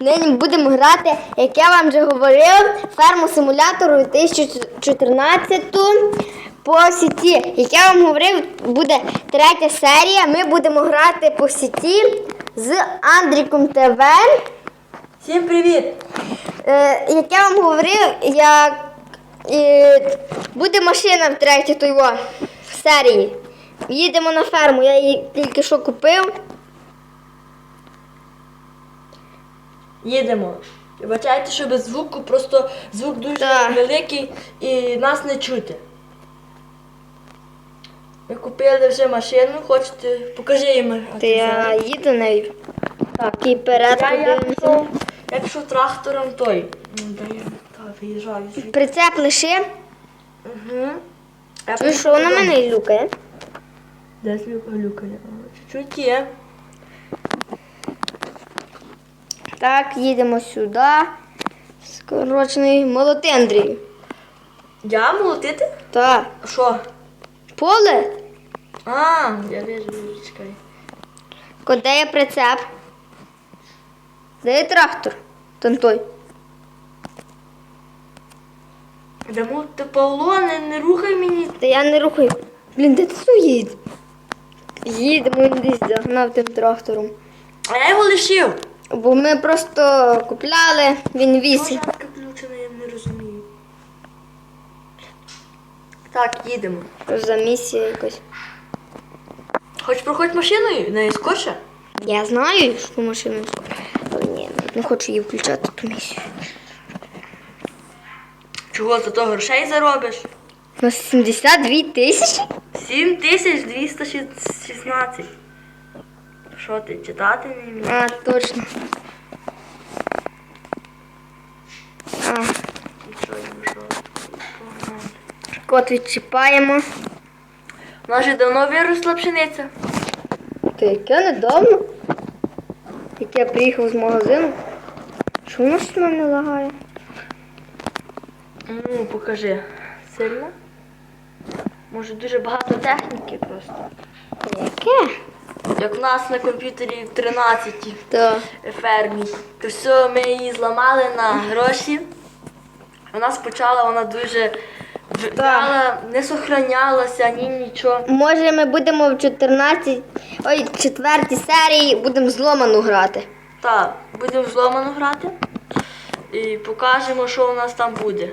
нині будемо грати, як я вам вже говорив, ферму симулятору 2014 по сіті. Як я вам говорив, буде третя серія. Ми будемо грати по сіті з Андріком ТВ. Всім привіт! Е, як я вам говорив, я, е, буде машина в третій той серії. Їдемо на ферму, я її тільки що купив. Їдемо. Вибачайте, що без звуку, просто звук дуже Так. великий і нас не чути. Ми купили вже машину, хочете, покажи їм. Та я їду нею. Так, і перед я, пішов, я пішов трактором той. Ну, я так, виїжджаю. Прицеп лише. Угу. Чуєш, що на мене люкає? Де люка люкає? Чуть-чуть є. Так, їдемо сюди. Скорочений молоти Андрій. Я молотити? Так. Що? Поле? А, я вижу, чекай. Де є прицеп? Де є трактор? Тон той. Да ну ти Павло, не, не рухай мені. Та я не рухаю. Блін, де ти стоїть? Їдемо, він десь загнав тим трактором. А я його лишив. Бо ми просто купляли, він. Пожарка включена, я не розумію. Так, їдемо. За місія якась? Хоч проходь машиною, не скорше. Я знаю, що машину скоро. Але ні, не хочу її включати ту місію. Чого за то грошей заробиш? На 72 тисячі? 7216. Що ти читати не вмієш? А, точно. А. Кот відчіпаємо. У нас же давно виросла пшениця. Та яке недавно? Як я приїхав з магазину. Воно ж мене лагає? Ну, покажи. Сильно? Може дуже багато техніки просто. Яке? Як в нас на комп'ютері в 13 То. фермі. То все, ми її зламали на гроші. Вона спочатку вона дуже вдала, не сохранялася, ні нічого. Може ми будемо в 14, ой, четвертій серії будемо зломану грати. Так, будемо зломано грати і покажемо, що у нас там буде.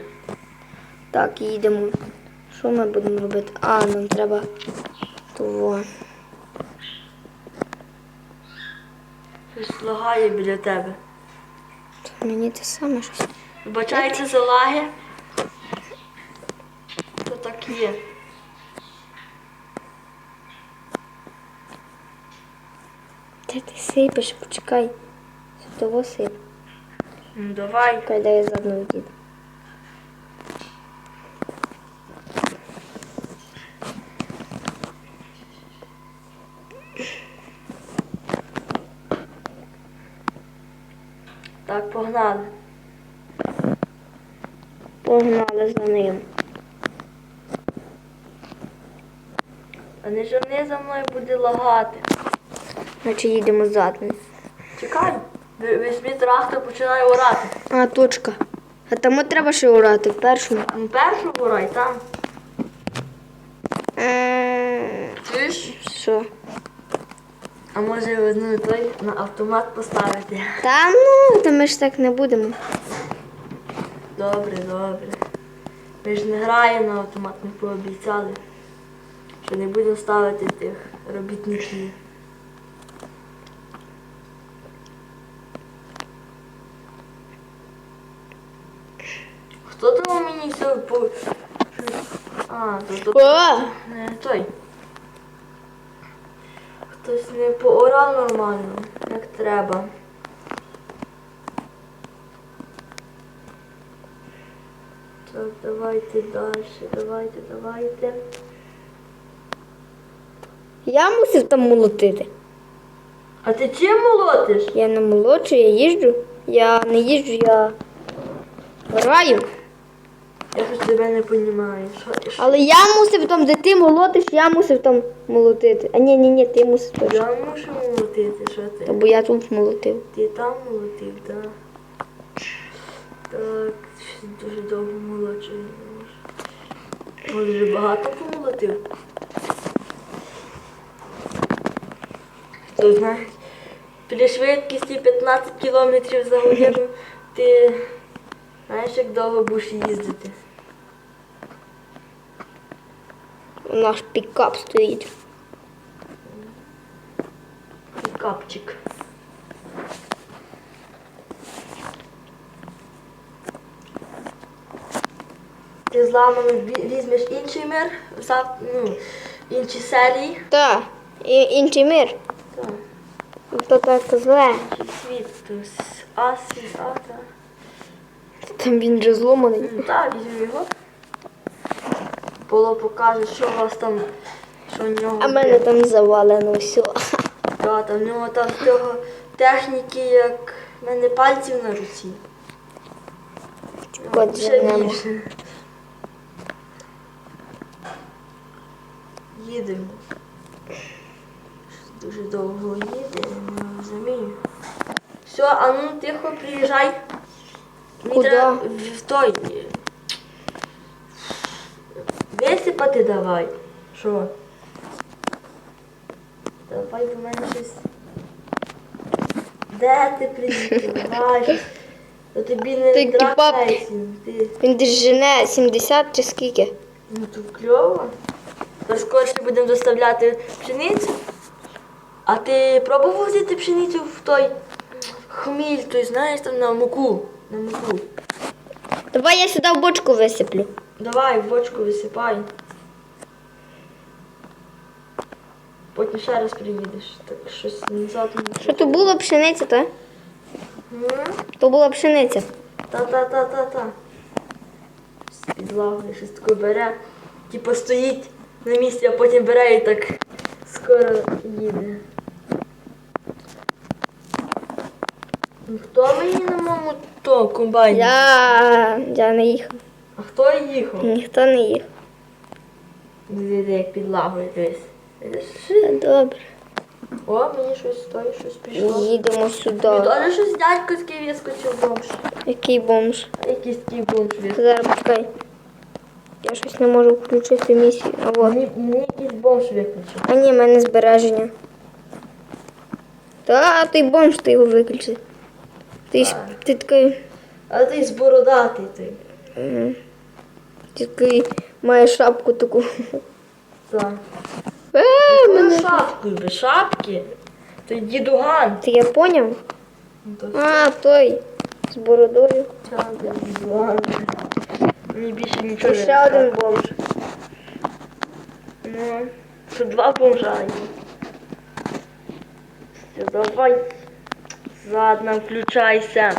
Так, їдемо. Що ми будемо робити? А, нам треба того. Щось лагає біля тебе. Мені те саме щось. Вибачається за лаги. То так є. Де ти сипеш? Почекай. Що того сип? Ну давай. Чекай, дай я заодно відійду. Так, погнали. Погнали за ним. А не жони за мною буде лагати. Значить їдемо задом. Чекай. Візьми трактор, починай орати. А, точка. А тому треба ще орати в першому. Ну, Першу орай, там. Е, Чуєш? Що? А може одну той на автомат поставити. Та ну, та ми ж так не будемо. Добре, добре. Ми ж не граємо на автомат, ми пообіцяли, що не будемо ставити тих робітників. Хто там мені все по. А, то, то О! не той. Хтось не поорав нормально, як треба. Так, давайте далі, давайте, давайте. Я мусив там молотити. А ти чим молотиш? Я не молодший, я їжджу. Я не їжджу, я граю. Я щось тебе не розумію. Але я мусив там, де ти молотиш, я мусив там молотити. А ні, ні, ні, ти мусив точно. Я мушу молотити, що ти? Та бо я тут молотив. Ти там молотив, так? Так, дуже довго молочую. Може багато помолотив? Хто знає? При швидкості 15 км за годину ти знаєш, як довго будеш їздити? Наш пікап стоїть. Капчик. Ти зламаний ві- візьмеш інший мир, зав- ну, інші серії. Та, і, інший мир. Так. То так зле. Світ. То А, світ, а, так. Там він вже зломаний. Так, візьми його. Поло покаже, що у вас там, що в нього. А в мене там завалено все. Так, там в нього там того техніки, як в мене пальців на руці. От Ще більше. Їдемо. Щось Дуже довго їдемо, не розумію. Все, а ну тихо, приїжджай. Куди? в той. Висипати давай. Що? Давай до мене щось. Де ти щось. То тобі не Ти трак Ти Він десь жене 70 чи скільки? Ну то кльово. То скорше будемо доставляти пшеницю. А ти пробував взяти пшеницю в той хміль, той знаєш там на муку. На муку. Давай я сюди в бочку висиплю. Давай в бочку висипай. Потім ще раз приїдеш. Так щось назад Що то було пшениця, та? М? То була пшениця. Та-та-та-та-та. З підлагою щось таке бере. Типу стоїть на місці, а потім бере і так скоро їде. Хто мені на моєму то комбайні? Я, я не їхав. А хто їхав? Ніхто не їхав. Диви, як підлагою. Видиш? Добре. О, мені щось стоїть, щось пішло. Їдемо Мені сюди. теж щось дядько такий вискочив бомж. Який бомж? Якийсь такий бомж вискочив. Зараз почекай. Я щось не можу включити місію. А вот. Мені, мені якийсь бомж виключив. А ні, в мене збереження. Та, той бомж ти його виключи. Ти, ж- ти такий. А ти з бородатий ти. м, Ти такий маєш шапку таку. Так. Е, мене. шапкою, без шапки. Той дідуган. Ти я поняв? Ну, то А, той. З бородою. ти, дідуган. Мені більше нічого І не ще один бомж. Ну, що два бомжа є. Все, давай. Задна включайся.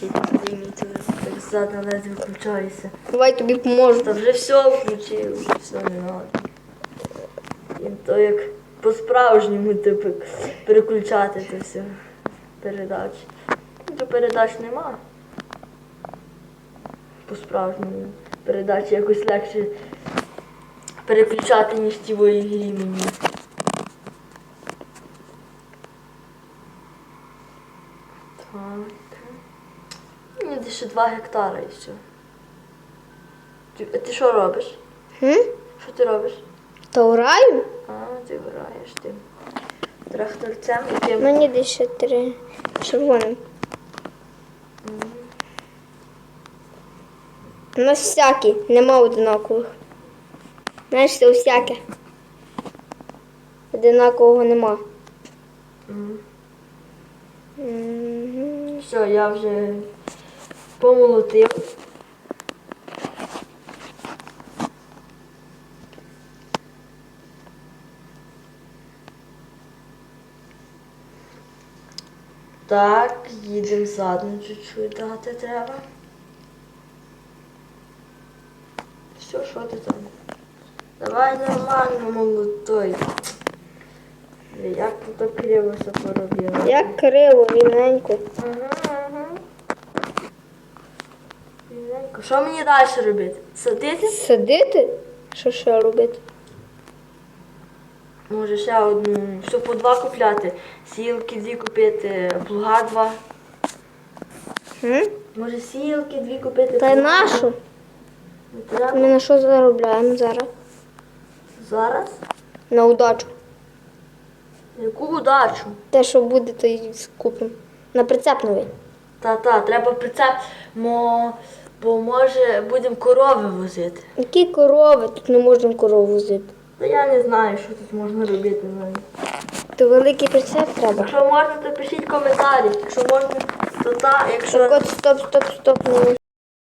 Так задна ледве включайся. Давай тобі поможу. Та вже все включив, вже все не треба. І то як по-справжньому типу, переключати це все передач. До передач нема. По-справжньому передачі якось легше переключати, ніж ті вої грі мені. Так. 2 гектара і все. Ти, а ти що робиш? Хм? Що ти робиш? Та ураю? А, ти граєш ти. Тракторцем яким. Мені десь ще три червоним. У нас всякі, нема одинакових. Знаєш, це всяке. Одинакового нема. Все, я вже помолотив. Так, їдемо задом чуть-чуть дати треба. Все, що ти там? Давай нормально молотой. Як ти то криво все поробила? Як криво, рівненько. Ага, ага. Рівненько Що мені далі робити? Садити? Садити? Що ще робити? Може ще одну, щоб по два купляти. Сілки дві купити, плуга два. М? Може сілки дві купити. Та й плуга. нашу. Не треба. Ми на що заробляємо зараз? Зараз? На удачу. Яку удачу? Те, що буде, то й скупимо. На прицеп новий. Та-та, треба прицеп, мо, бо може будемо корови возити. Які корови? Тут не можна корову возити. Та я не знаю, що тут можна робити. То великий прицеп треба. Якщо можна, то пишіть коментарі. Якщо можна, то так. Якщо Так от стоп, стоп, стоп. Не